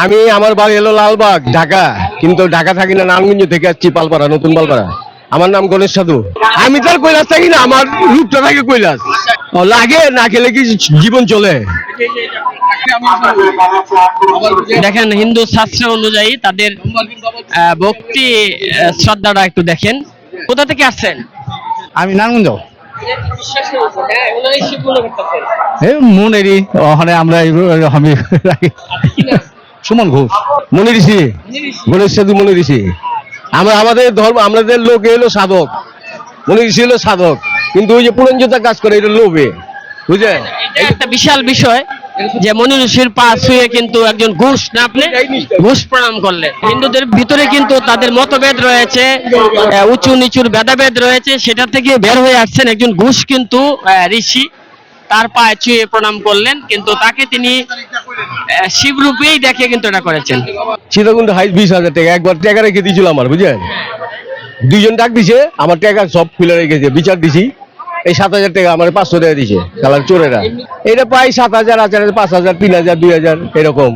আমি আমার বাড়ি হলো লালবাগ ঢাকা। কিন্তু ঢাকা থাকি না নারায়ণগঞ্জ থেকে আসছি পালপাড়া নতুন পালপাড়া। আমার নাম গণেশ সাধু। আমি তো আর কৈলাস থাকি না আমার রূপটা থাকে কৈলাস। ও, লাগে না খেলে কি জীবন চলে? দেখেন হিন্দু শাস্ত্র অনুযায়ী তাদের আহ, ভক্তি শ্রদ্ধাটা একটু দেখেন। কোথা থেকে আসছেন? আমি নারায়ণগঞ্জ। মনেরই ওখানে আমরা আমি সুমন ঘোষ। মনে ঋষি। গণেশ সাধু মনে ঋষি। আমরা আমাদের ধর্ম আমাদের লোক এলো সাধক। মনে ঋষি হলো সাধক। কিন্তু ওই যে পুরঞ্জতা কাজ করে এটা লোভে। বুঝলেন এটা একটা বিশাল বিষয়। যে মনি ঋষির পা ছুঁয়ে কিন্তু একজন ঘুষ না আপনি? ঘুষ প্রণাম করলেন। হিন্দুদের ভিতরে কিন্তু তাদের মতভেদ রয়েছে উঁচু নিচুর ভেদাভেদ রয়েছে। সেটা থেকে বের হয়ে আসছেন একজন ঘুষ কিন্তু ঋষি। তার পায়ে ছুঁয়ে প্রণাম করলেন, কিন্তু তাকে তিনি শিবরূপেই দেখে কিন্তু এটা করেছেন। সীতাকুণ্ড হাই বিশ হাজার টাকা। একবার টাকা রেখে দিয়েছিল আমার, বুঝলেন? দুইজন ডাক দিছে, আমার টাকা সব খুলে রেখেছে বিচার দিছি। এই সাত হাজার টাকা আমার পাঁচশো টাকা দিছে কালার চোরেরা। এটা পাই সাত হাজার হাজার পাঁচ হাজার তিন হাজার দুই হাজার এরকম।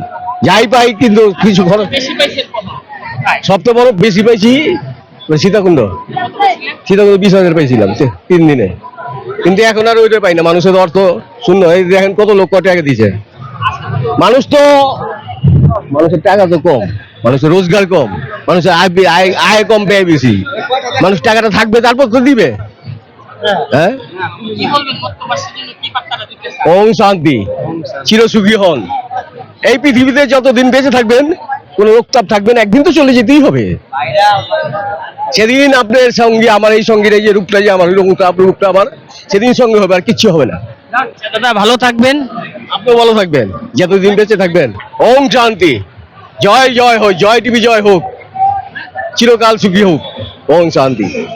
যাই পাই কিন্তু কিছু খরচ সবচেয়ে বড় বেশি পাইছি ওই সীতাকুণ্ড। সীতাকুণ্ড বিশ হাজার পাইছিলাম তিন দিনে। কিন্তু এখন আর ওইটা পাই না মানুষের অর্থ শূন্য। এই দেখেন কত লোক কত টাকা দিছে? মানুষ তো মানুষের টাকা তো কম মানুষের রোজগার কম মানুষের আয় আয় আয় কম ব্যয় বেশি। মানুষ টাকাটা থাকবে তারপর তো দিবে। হ্যাঁ? ওম শান্তি চিরসুখী হন এই পৃথিবীতে যতদিন বেঁচে থাকবেন কোনো রোগতাপ থাকবেন একদিন তো চলে যেতেই হবে। সেদিন আপনার সঙ্গে আমার এই সঙ্গীর এই যে রূপটা যে আমার রূপটা আপনার রূপটা আমার সেদিন সঙ্গে হবে আর কিচ্ছু হবে না। দাদা ভালো থাকবেন। আপনিও ভালো থাকবেন যতদিন বেঁচে থাকবেন। ওম শান্তি জয় জয় হোক জয় টিভি জয় হোক চিরকাল সুখী হোক ওম শান্তি।